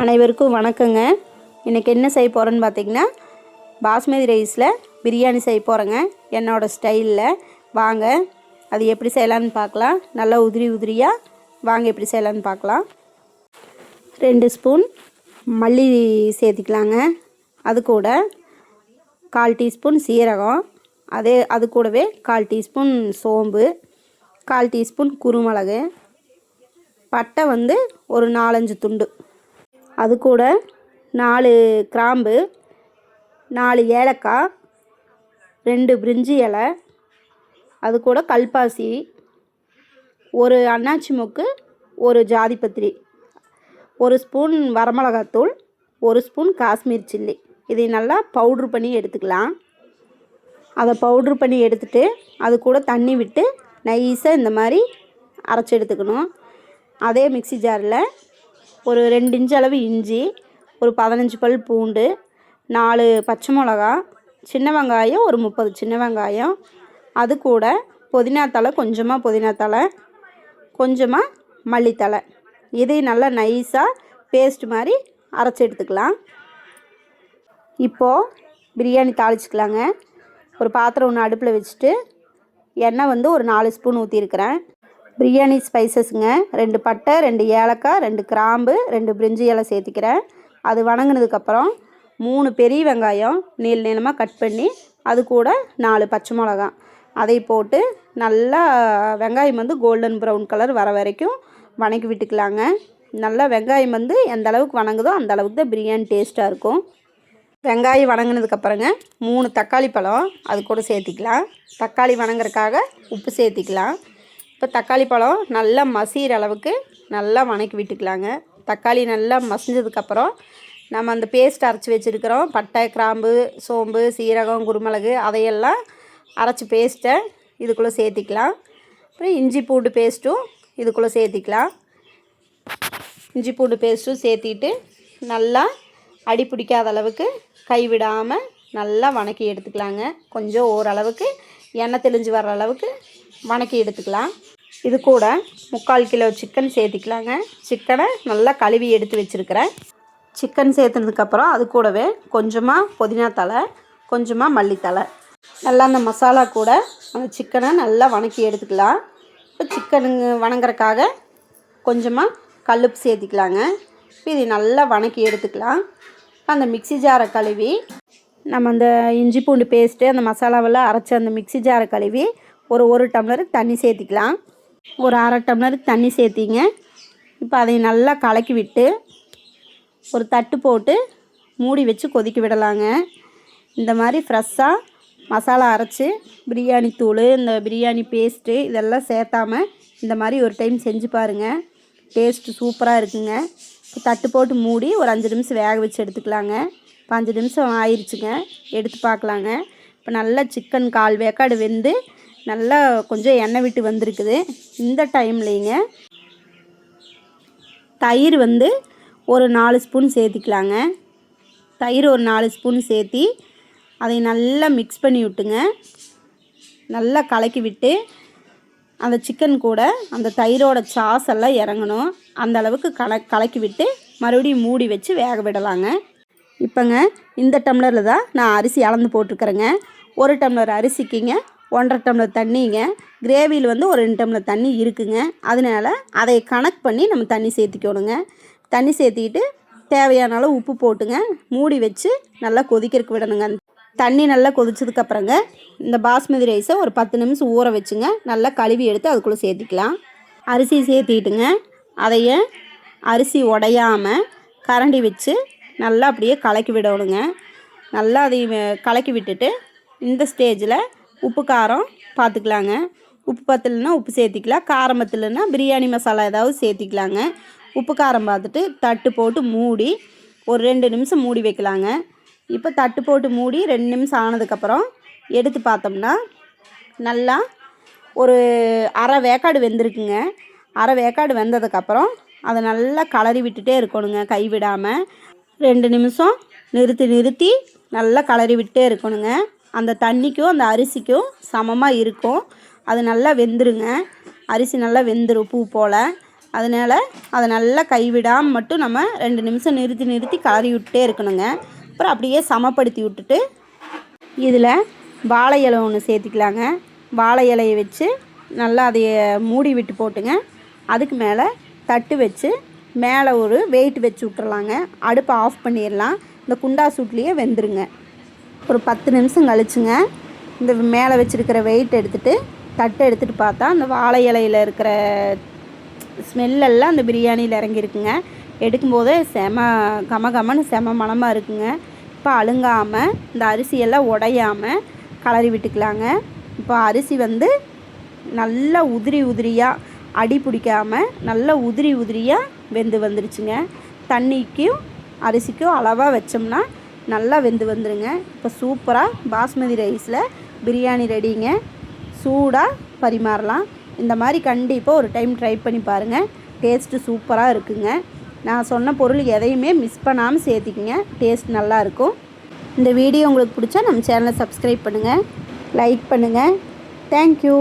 அனைவருக்கும் வணக்கங்க. இன்றைக்கி என்ன செய்ய போகிறேன்னு பார்த்தீங்கன்னா பாஸ்மதி ரைஸில் பிரியாணி செய்ய போகிறேங்க என்னோடய ஸ்டைலில். வாங்க அது எப்படி செய்யலான்னு பார்க்கலாம் நல்லா உதிரி உதிரியாக வாங்க எப்படி செய்யலான்னு பார்க்கலாம் ரெண்டு ஸ்பூன் மல்லி சேர்த்துக்கலாங்க. அது கூட கால் டீஸ்பூன் சீரகம். அதே அது கூடவே கால் டீஸ்பூன் சோம்பு கால் டீஸ்பூன் குருமிளகு பட்டை வந்து ஒரு நாலஞ்சு துண்டு. அது கூட நாலு கிராம்பு நாலு ஏலக்காய் ரெண்டு பிரிஞ்சி இலை அது கூட கல்பாசி ஒரு அன்னாச்சி மொக்கு ஒரு ஜாதிபத்திரி ஒரு ஸ்பூன் வரமிளகாத்தூள் ஒரு ஸ்பூன் காஷ்மீர் சில்லி. இதை நல்லா பவுட்ரு பண்ணி எடுத்துக்கலாம். அதை பவுட்ரு பண்ணி எடுத்துட்டு அது கூட தண்ணி விட்டு நைஸாக இந்த மாதிரி அரைச்சி எடுத்துக்கணும். அதே மிக்ஸி ஜாரில் ஒரு ரெண்டு இன்ச்சு அளவு இஞ்சி ஒரு பதினஞ்சு பல் பூண்டு நாலு பச்சை மிளகா சின்ன வெங்காயம் ஒரு முப்பது சின்ன வெங்காயம். அது கூட புதினா தழை கொஞ்சமாக புதினா தழை கொஞ்சமாக மல்லித்தழை. இதை நல்லா நைஸாக பேஸ்ட் மாதிரி அரைச்சி எடுத்துக்கலாம். இப்போது பிரியாணி தாளிச்சிக்கலாங்க. ஒரு பாத்திரம் ஒன்று அடுப்பில் வச்சுட்டு எண்ணெய் வந்து ஒரு நாலு ஸ்பூன் ஊற்றிருக்கிறேன் பிரியாணி ஸ்பைசஸுங்க. ரெண்டு பட்டை ரெண்டு ஏலக்காய் ரெண்டு கிராம்பு ரெண்டு பிரிஞ்சி இலை சேர்த்துக்கிறேன். அது வணங்கினதுக்கப்புறம் மூணு பெரிய வெங்காயம் நீள் நீளமாக கட் பண்ணி அது கூட நாலு பச்சை மிளகா. அதை போட்டு நல்லா வெங்காயம் வந்து கோல்டன் ப்ரௌன் கலர் வர வரைக்கும் வணக்கி விட்டுக்கலாங்க. நல்லா வெங்காயம் வந்து எந்த அளவுக்கு வணங்குதோ அந்த அளவுக்கு தான் பிரியாணி டேஸ்ட்டாக இருக்கும். வெங்காயம் வணங்கினதுக்கப்புறங்க மூணு தக்காளி பழம் அது கூட சேர்த்திக்கலாம். தக்காளி வணங்குறதுக்காக உப்பு சேர்த்திக்கலாம். இப்போ தக்காளி பழம் நல்லா மசிகிற அளவுக்கு நல்லா வணக்கி விட்டுக்கலாங்க. தக்காளி நல்லா மசிஞ்சதுக்கப்புறம் நம்ம அந்த பேஸ்ட் அரைச்சி வச்சுருக்கிறோம். பட்டை கிராம்பு சோம்பு சீரகம் குருமிளகு அதையெல்லாம் அரைச்சி பேஸ்ட்டை இதுக்குள்ளே சேர்த்திக்கலாம். அப்புறம் இஞ்சி பூண்டு பேஸ்ட்டும் இதுக்குள்ளே சேர்த்திக்கலாம். இஞ்சி பூண்டு பேஸ்ட்டும் சேர்த்திட்டு நல்லா அடி பிடிக்காத அளவுக்கு கைவிடாமல் நல்லா வணக்கி எடுத்துக்கலாங்க. கொஞ்சம் ஓரளவுக்கு எண்ணெய் தெளிஞ்சு வர்ற அளவுக்கு வணக்கி எடுத்துக்கலாம். இது கூட முக்கால் கிலோ சிக்கன் சேர்த்திக்கலாங்க. சிக்கனை நல்லா கழுவி எடுத்து வச்சுருக்கிறேன். சிக்கன் சேர்த்துனதுக்கப்புறம் அது கூடவே கொஞ்சமாக புதினா தழை கொஞ்சமாக மல்லித்தழை. நல்லா அந்த மசாலா கூட அந்த சிக்கனை நல்லா வணக்கி எடுத்துக்கலாம். இப்போ சிக்கனுங்க வணங்குறக்காக கொஞ்சமாக கல்லுப்பு சேர்த்திக்கலாங்க. இப்போ இதை நல்லா வணக்கி எடுத்துக்கலாம். அந்த மிக்ஸி ஜாரை கழுவி நம்ம அந்த இஞ்சி பூண்டு பேஸ்ட்டு அந்த மசாலாவெல்லாம் அரைச்சி அந்த மிக்ஸி ஜாரை கழுவி ஒரு ஒரு டம்ளருக்கு தண்ணி சேர்த்திக்கலாம். ஒரு அரை டம்ளருக்கு தண்ணி சேர்த்திங்க. இப்போ அதை நல்லா கலக்கி விட்டு ஒரு தட்டு போட்டு மூடி வச்சு கொதிக்க விடலாங்க. இந்த மாதிரி ஃப்ரெஷ்ஷாக மசாலா அரைச்சி பிரியாணி தூள் இந்த பிரியாணி பேஸ்ட்டு இதெல்லாம் சேர்த்தாம இந்த மாதிரி ஒரு டைம் செஞ்சு பாருங்கள் டேஸ்ட்டு சூப்பராக இருக்குங்க. தட்டு போட்டு மூடி ஒரு அஞ்சு நிமிஷம் வேக வச்சு எடுத்துக்கலாங்க. இப்போ அஞ்சு நிமிஷம் ஆயிடுச்சுங்க எடுத்து பார்க்கலாங்க. இப்போ நல்லா சிக்கன் கால் வேக்காடு வெந்து நல்லா கொஞ்சம் எண்ணெய் விட்டு வந்திருக்குது. இந்த டைம்லேங்க தயிர் வந்து ஒரு நாலு ஸ்பூன் சேர்த்திக்கலாங்க. தயிர் ஒரு நாலு ஸ்பூன் சேர்த்தி அதை நல்லா மிக்ஸ் பண்ணி விட்டுங்க. நல்லா கலக்கி விட்டு அந்த சிக்கன் கூட அந்த தயிரோட சாஸ் எல்லாம் இறங்கணும். அந்த அளவுக்கு கல கலக்கி விட்டு மறுபடியும் மூடி வச்சு வேக விடலாங்க. இப்போங்க இந்த டம்ளரில் தான் நான் அரிசி அளந்து போட்டிருக்கிறேங்க. ஒரு டம்ளர் அரிசிக்குங்க ஒன்றரை டம்ளர் தண்ணிங்க. கிரேவியில் வந்து ஒரு ரெண்டு டம்ளர் தண்ணி இருக்குங்க. அதனால் அதை கணக்கு பண்ணி நம்ம தண்ணி சேர்த்திக்கணுங்க. தண்ணி சேர்த்திக்கிட்டு தேவையான அளவு உப்பு போட்டுங்க. மூடி வச்சு நல்லா கொதிக்கிறதுக்கு விடணுங்க. தண்ணி நல்லா கொதிச்சதுக்கப்புறங்க இந்த பாஸ்மதி ரைஸை ஒரு பத்து நிமிஷம் ஊற வச்சுங்க. நல்லா கழுவி எடுத்து அதுக்குள்ளே சேர்த்திக்கலாம். அரிசி சேர்த்திக்கிட்டுங்க அதைய அரிசி உடையாமல் கரண்டி வச்சு நல்லா அப்படியே கலக்கி விடணுங்க. நல்லா அதை கலக்கி விட்டுட்டு இந்த ஸ்டேஜில் உப்பு காரம் பார்த்துக்கலாங்க உப்பு பத்தலைன்னா உப்பு சேர்த்திக்கலாம். காரம் பத்தலைன்னா பிரியாணி மசாலா ஏதாவது சேர்த்திக்கலாங்க. உப்பு காரம் பார்த்துட்டு தட்டு போட்டு மூடி ஒரு ரெண்டு நிமிஷம் மூடி வைக்கலாங்க. இப்போ தட்டு போட்டு மூடி ரெண்டு நிமிஷம் ஆனதுக்கப்புறம் எடுத்து பார்த்தோம்னா நல்லா ஒரு அரை வேக்காடு வெந்திருக்குங்க. அரை வேக்காடு வெந்ததுக்கப்புறம் அதை நல்லா கலரி விட்டுட்டே இருக்கணுங்க கைவிடாமல் ரெண்டு நிமிஷம் நிறுத்தி நிறுத்தி நல்லா கலரி விட்டே இருக்கணுங்க. அந்த தண்ணிக்கும் அந்த அரிசிக்கும் சமமாக இருக்கும். அது நல்லா வெந்துருங்க. அரிசி நல்லா வெந்துடும் பூ போல். அதனால் அதை நல்லா கைவிடாமல் மட்டும் நம்ம ரெண்டு நிமிஷம் நிறுத்தி நிறுத்தி கலரி விட்டுட்டே இருக்கணுங்க. அப்புறம் அப்படியே சமப்படுத்தி விட்டுட்டு இதில் வாழை இலை ஒன்று சேர்த்துக்கலாங்க. வாழை இலையை வச்சு நல்லா அதைய மூடி விட்டு போட்டுங்க. அதுக்கு மேலே தட்டு வச்சு மேலே ஒரு வெயிட் வச்சு விட்டுறலாங்க. அடுப்பை ஆஃப் பண்ணிடலாம். இந்த குண்டா சூட்லேயே வெந்துருங்க. ஒரு பத்து நிமிஷம் கழிச்சுங்க. இந்த மேலே வச்சுருக்கிற வெயிட் எடுத்துகிட்டு தட்டு எடுத்துகிட்டு பார்த்தா அந்த வாழை இலையில் இருக்கிற ஸ்மெல்லெல்லாம் அந்த பிரியாணியில் இறங்கியிருக்குங்க. எடுக்கும்போதே செம கம கமன்னு செம மணமாக இருக்குங்க. இப்போ அழுங்காமல் இந்த அரிசியெல்லாம் உடையாமல் கலரி விட்டுக்கலாங்க. இப்போ அரிசி வந்து நல்லா உதிரி உதிரியாக அடி பிடிக்காமல் நல்லா உதிரி உதிரியாக வெந்து வந்துருச்சுங்க. தண்ணிக்கும் அரிசிக்கும் அளவாக வச்சோம்னா நல்லா வெந்து வந்துருங்க. இப்போ சூப்பராக பாஸ்மதி ரைஸில் பிரியாணி ரெடிங்க. சூடாக பரிமாறலாம். இந்த மாதிரி கண்டிப்பாக ஒரு டைம் ட்ரை பண்ணி பாருங்கள் டேஸ்ட்டு சூப்பராக இருக்குங்க. நான் சொன்ன பொருள் எதையுமே மிஸ் பண்ணாமல் சேர்த்திக்கிங்க. டேஸ்ட் நல்லாயிருக்கும் இந்த வீடியோ உங்களுக்கு பிடிச்சா நம்ம சேனலை சப்ஸ்கிரைப் பண்ணுங்கள் லைக் பண்ணுங்கள் தேங்க்யூ